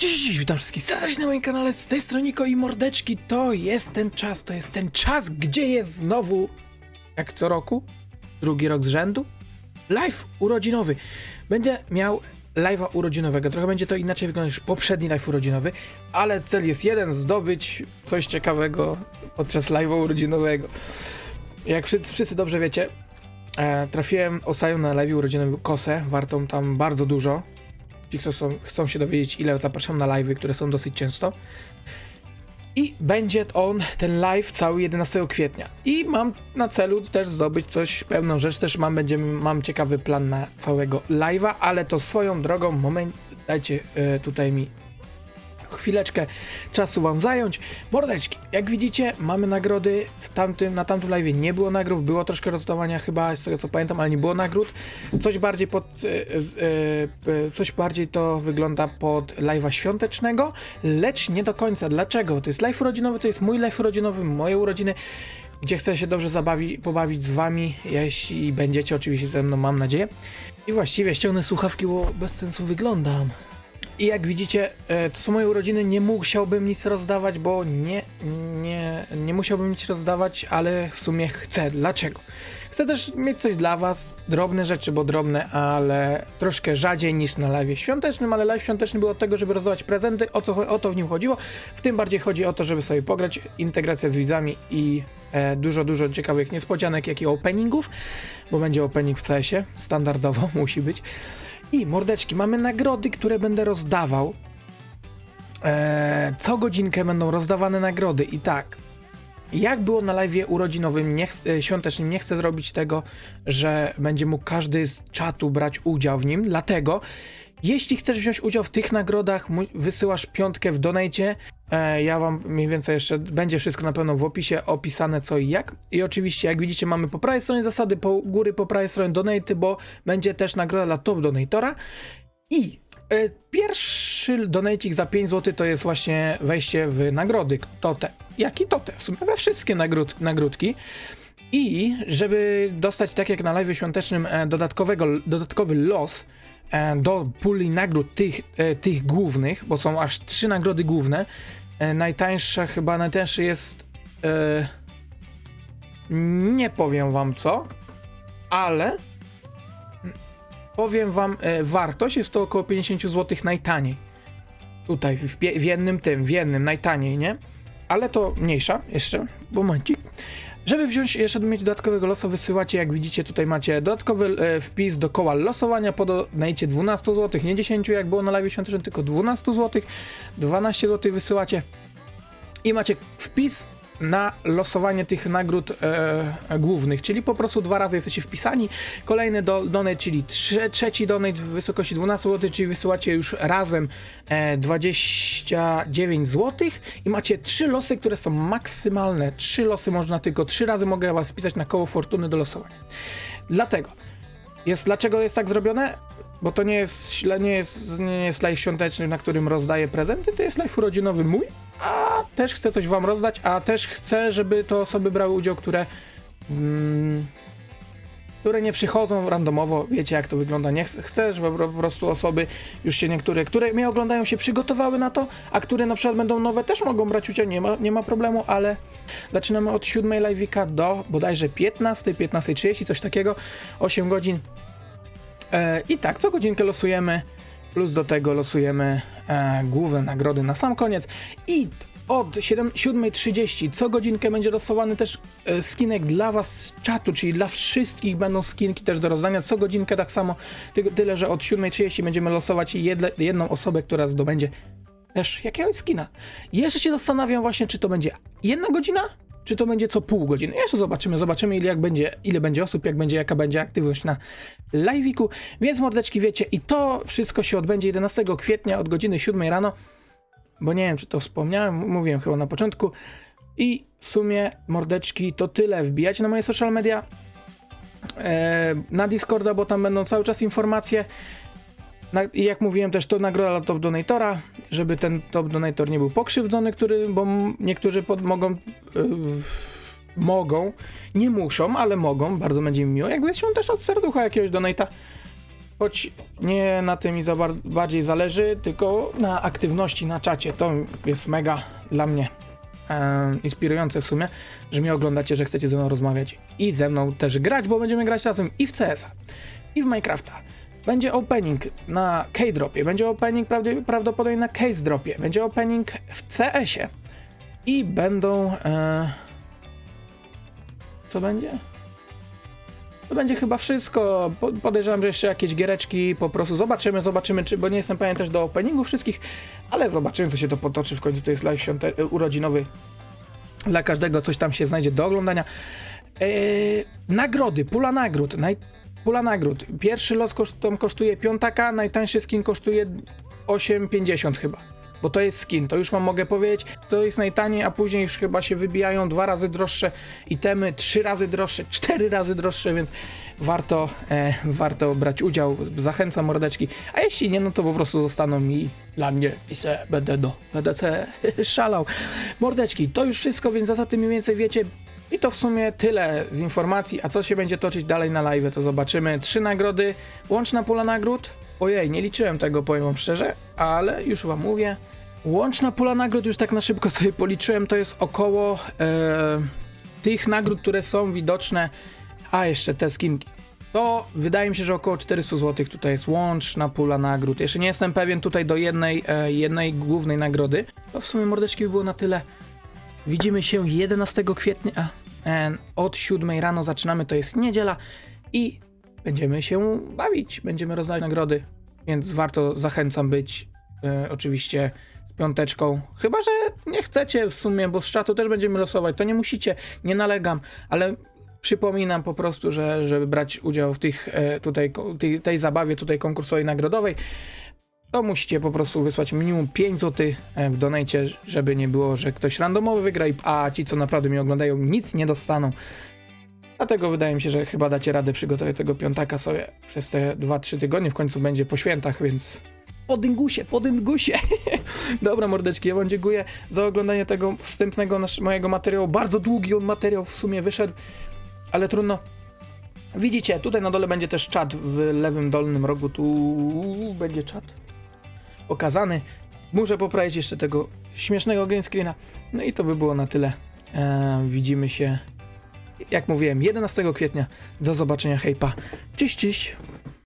Cześć, witam wszystkich serdecznie na moim kanale, z tej strony Niko i Mordeczki, to jest ten czas, to jest ten czas, gdzie jest znowu, jak co roku, drugi rok z rzędu, live urodzinowy. Będzie miał live'a urodzinowego, trochę będzie to inaczej wyglądać niż poprzedni live urodzinowy, ale cel jest jeden, zdobyć coś ciekawego podczas live'a urodzinowego. Jak wszyscy, wszyscy dobrze wiecie, e, trafiłem ostatnio na live urodzinowym kosę, wartą tam bardzo dużo, Ci, kto chcą, się dowiedzieć, ile zapraszam na live'y, które są dosyć często. I będzie on, ten live, cały 11 kwietnia. I mam na celu też zdobyć coś, pewną rzecz też mam, będziemy, mam ciekawy plan na całego live'a, ale to swoją drogą, moment, dajcie e, tutaj mi chwileczkę czasu wam zająć. Mordeczki, jak widzicie, mamy nagrody w tamtym, na tamtym live nie było nagród, było troszkę rozdawania chyba, z tego co pamiętam, ale nie było nagród. Coś bardziej pod, e, e, e, coś bardziej to wygląda pod live'a świątecznego, lecz nie do końca. Dlaczego? To jest live urodzinowy, to jest mój live urodzinowy, moje urodziny, gdzie chcę się dobrze zabawi, pobawić z wami, jeśli będziecie oczywiście ze mną, mam nadzieję. I właściwie ściągnę słuchawki, bo bez sensu wyglądam. I jak widzicie, e, to są moje urodziny, nie musiałbym nic rozdawać, bo nie, nie, nie musiałbym nic rozdawać, ale w sumie chcę. Dlaczego? Chcę też mieć coś dla was, drobne rzeczy, bo drobne, ale troszkę rzadziej niż na live świątecznym, ale live świąteczny był od tego, żeby rozdawać prezenty, o, co, o to w nim chodziło. W tym bardziej chodzi o to, żeby sobie pograć, integracja z widzami i e, dużo, dużo ciekawych niespodzianek, jak i openingów, bo będzie opening w CS-ie, standardowo musi być. I mordeczki, mamy nagrody, które będę rozdawał. Eee, co godzinkę będą rozdawane nagrody i tak. Jak było na live urodzinowym, nie e, świątecznym, nie chcę zrobić tego, że będzie mógł każdy z czatu brać udział w nim, dlatego jeśli chcesz wziąć udział w tych nagrodach, wysyłasz piątkę w donate. E, ja wam mniej więcej jeszcze będzie wszystko na pewno w opisie opisane co i jak. I oczywiście, jak widzicie, mamy po prawej stronie zasady, po góry po prawej stronie donate, bo będzie też nagroda dla top donatora. I e, pierwszy donacik za 5 zł to jest właśnie wejście w nagrody. To te. Jaki to te? W sumie we wszystkie nagród, nagródki. I żeby dostać, tak jak na live świątecznym, e, dodatkowego, dodatkowy los do puli nagród tych, tych głównych, bo są aż trzy nagrody główne. E, najtańsza, chyba najtańszy jest. E, nie powiem wam co, ale powiem wam e, wartość jest to około 50 zł najtaniej. Tutaj w, w jednym tym, w jednym najtaniej, nie? Ale to mniejsza jeszcze, momencik. Żeby wziąć jeszcze mieć dodatkowego losa, wysyłacie, jak widzicie, tutaj macie dodatkowy e, wpis do koła losowania, podajcie 12 zł, nie 10 jak było na live świątecznym, tylko 12 zł, 12 zł wysyłacie. I macie wpis na losowanie tych nagród e, głównych, czyli po prostu dwa razy jesteście wpisani. Kolejny do, donate, czyli trze, trzeci donate w wysokości 12 zł, czyli wysyłacie już razem e, 29 zł i macie trzy losy, które są maksymalne. Trzy losy można tylko, trzy razy mogę was wpisać na koło fortuny do losowania. Dlatego jest, dlaczego jest tak zrobione? Bo to nie jest, nie jest, nie jest live świąteczny, na którym rozdaję prezenty, to jest live urodzinowy mój, a też chcę coś wam rozdać, a też chcę, żeby to osoby brały udział, które mm, które nie przychodzą randomowo, wiecie jak to wygląda, nie chcę, żeby po prostu osoby, już się niektóre, które mnie oglądają się przygotowały na to, a które na przykład będą nowe, też mogą brać udział, nie ma, nie ma problemu, ale zaczynamy od 7 live'ika do bodajże 15, 15.30, coś takiego, 8 godzin, E, I tak, co godzinkę losujemy, plus do tego losujemy e, główne nagrody na sam koniec. I od 7 7.30 co godzinkę będzie losowany też e, skinek dla was z czatu, czyli dla wszystkich będą skinki też do rozdania. Co godzinkę tak samo, ty, tyle że od 7.30 będziemy losować jedle, jedną osobę, która zdobędzie też jakiegoś skina. Jeszcze się zastanawiam właśnie, czy to będzie jedna godzina, czy to będzie co pół godziny. Jeszcze zobaczymy, zobaczymy ile, jak będzie, ile będzie osób, jak będzie, jaka będzie aktywność na live'iku. Więc mordeczki wiecie, i to wszystko się odbędzie 11 kwietnia od godziny 7 rano, bo nie wiem, czy to wspomniałem, mówiłem chyba na początku. I w sumie mordeczki to tyle. Wbijajcie na moje social media, e, na Discorda, bo tam będą cały czas informacje. I jak mówiłem też, to nagroda dla top donatora, żeby ten top donator nie był pokrzywdzony, który, bo niektórzy pod, mogą, yy, mogą, nie muszą, ale mogą, bardzo będzie mi miło, jakby się też od serducha jakiegoś donata choć nie na tym mi za bar- bardziej zależy, tylko na aktywności na czacie. To jest mega dla mnie e, inspirujące w sumie, że mnie oglądacie, że chcecie ze mną rozmawiać i ze mną też grać, bo będziemy grać razem i w CS, i w Minecrafta. Będzie opening na K-Dropie, będzie opening prawdopodobnie na Case Dropie, będzie opening w CS-ie i będą... E, co będzie? To będzie chyba wszystko. Po- Podejrzewam, że jeszcze jakieś giereczki po prostu zobaczymy, zobaczymy, czy, bo nie jestem pewien też do openingów wszystkich, ale zobaczymy, co się to potoczy. W końcu to jest live świąte- urodzinowy. Dla każdego coś tam się znajdzie do oglądania. Eee, nagrody, pula nagród. Naj, pula nagród. Pierwszy los koszt, kosztuje piątaka, najtańszy skin kosztuje 8,50 chyba. Bo to jest skin, to już wam mogę powiedzieć. To jest najtaniej, a później już chyba się wybijają dwa razy droższe itemy, trzy razy droższe, cztery razy droższe, więc warto, e, warto brać udział. Zachęcam mordeczki. A jeśli nie, no to po prostu zostaną mi dla mnie i se będę do, będę se szalał. Mordeczki, to już wszystko, więc za tym mniej więcej wiecie. I to w sumie tyle z informacji, a co się będzie toczyć dalej na live, to zobaczymy. Trzy nagrody, łączna pula nagród. Ojej, nie liczyłem tego, powiem wam szczerze, ale już wam mówię. Łączna pula nagród, już tak na szybko sobie policzyłem, to jest około e, tych nagród, które są widoczne, a jeszcze te skinki. To wydaje mi się, że około 400 zł tutaj jest łączna pula nagród. Jeszcze nie jestem pewien tutaj do jednej, e, jednej głównej nagrody. To w sumie mordeczki by było na tyle. Widzimy się 11 kwietnia od 7 rano zaczynamy, to jest niedziela i będziemy się bawić, będziemy rozdawać nagrody, więc warto, zachęcam być e, oczywiście z piąteczką. Chyba, że nie chcecie w sumie, bo z czatu też będziemy losować, to nie musicie, nie nalegam, ale przypominam po prostu, że żeby brać udział w tych e, tutaj, tej, tej zabawie tutaj konkursowej nagrodowej, to musicie po prostu wysłać minimum 5 zł w donajcie, żeby nie było, że ktoś randomowy wygra, a ci, co naprawdę mnie oglądają, nic nie dostaną. Dlatego wydaje mi się, że chyba dacie radę przygotować tego piątaka sobie przez te 2-3 tygodnie. W końcu będzie po świętach, więc podyngusie, podyngusie. Dobra, mordeczki, ja wam dziękuję za oglądanie tego wstępnego nasz, mojego materiału. Bardzo długi on materiał w sumie wyszedł, ale trudno. Widzicie, tutaj na dole będzie też czat w lewym dolnym rogu. Tu będzie czat pokazany. Muszę poprawić jeszcze tego śmiesznego green screena. No i to by było na tyle. Eee, widzimy się, jak mówiłem, 11 kwietnia. Do zobaczenia, hejpa. Cześć, cześć.